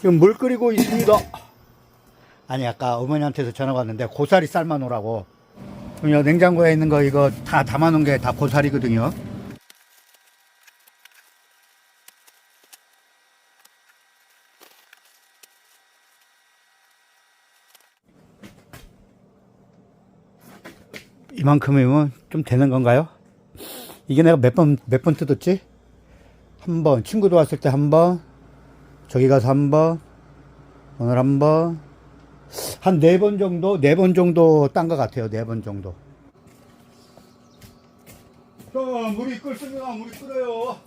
지금 물 끓이고 있습니다. 아니 아까 어머니한테서 전화가 왔는데 고사리 삶아 놓으라고. 그냥 냉장고에 있는 거 이거 다 담아 놓은 게 다 고사리거든요. 이만큼이면 좀 되는 건가요? 이게 내가 몇 번, 몇 번 뜯었지? 한 번, 친구도 왔을 때 한 번, 저기 가서 한 번, 오늘 한 번, 한 네 번 정도, 네 번 정도 딴 것 같아요. 네 번 정도. 자, 물이 끓습니다. 물이 끓어요.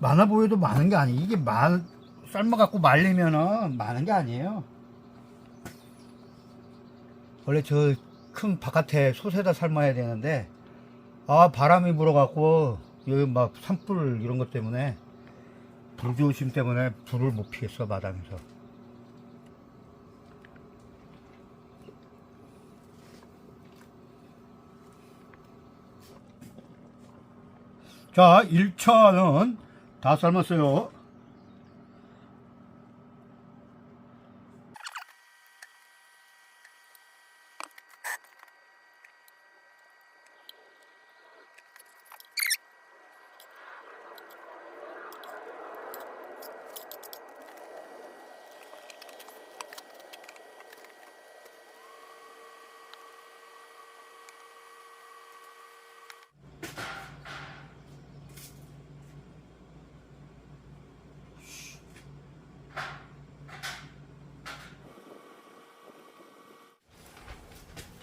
많아 보여도 많은 게 아니. 이게 말, 삶아갖고 말리면은 많은 게 아니에요. 원래 저 큰 바깥에 솥에다 삶아야 되는데, 아, 바람이 불어갖고, 여기 막 산불 이런 것 때문에, 불조심 때문에 불을 못 피했어, 마당에서. 자, 1차는 다 삶았어요.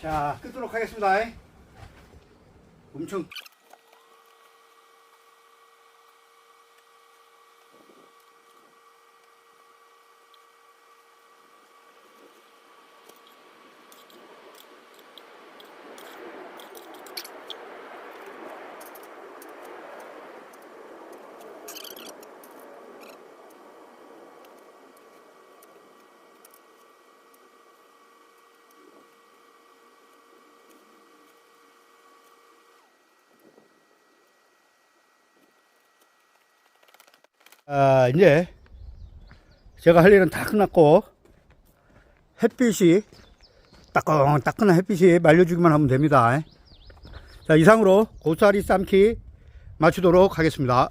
자, 끄도록 하겠습니다. 엄청 아, 이제 제가 할 일은 다 끝났고 햇빛이 따끈따끈한 햇빛이 말려주기만 하면 됩니다. 자, 이상으로 고사리 삶기 마치도록 하겠습니다.